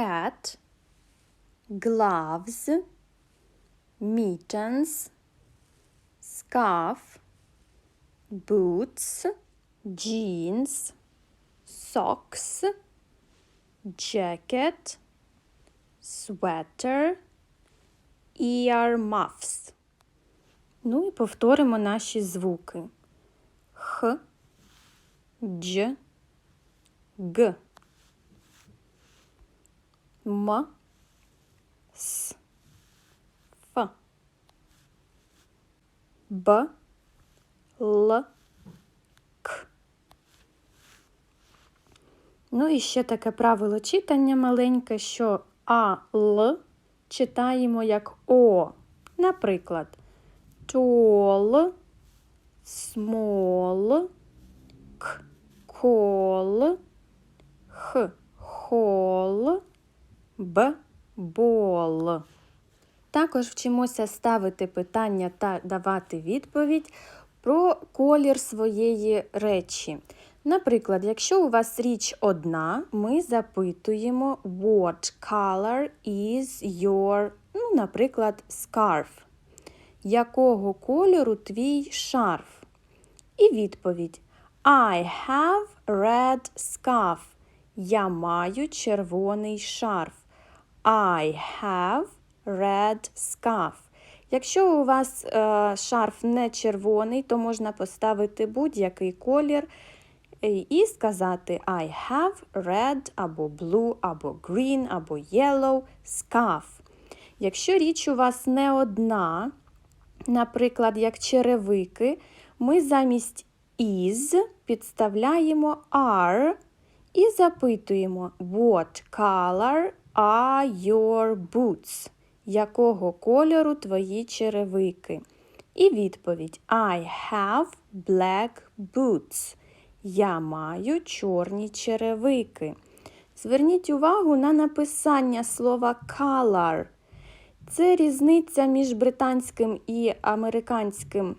hat, gloves, mittens, scarf, boots, jeans, socks, jacket, sweater, earmuffs. Ну і повторимо наші звуки. Х, дж, г. М, с, ф. Б, Л, К. Ну і ще таке правило читання маленьке, що А, Л читаємо як О. Наприклад, tall, small, к, call, х, hall, б, ball. Також вчимося ставити питання та давати відповідь про колір своєї речі. Наприклад, якщо у вас річ одна, ми запитуємо What color is your, ну, наприклад, scarf. Якого кольору твій шарф? І відповідь I have red scarf. Я маю червоний шарф. I have red scarf. Якщо у вас е, шарф не червоний, то можна поставити будь-який колір і сказати I have red або blue, або green, або yellow scarf. Якщо річ у вас не одна, наприклад, як черевики, ми замість is підставляємо are і запитуємо What color are your boots? Якого кольору твої черевики? І відповідь I have black boots. Я маю чорні черевики. Зверніть увагу на написання слова color. Це різниця між британським і американським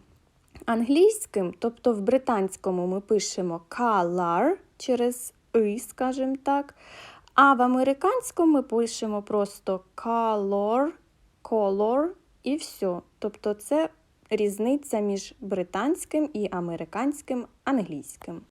англійським, тобто в британському ми пишемо color через и, скажімо так. А в американському ми пишемо просто color, color і все. Тобто це різниця між британським і американським англійським.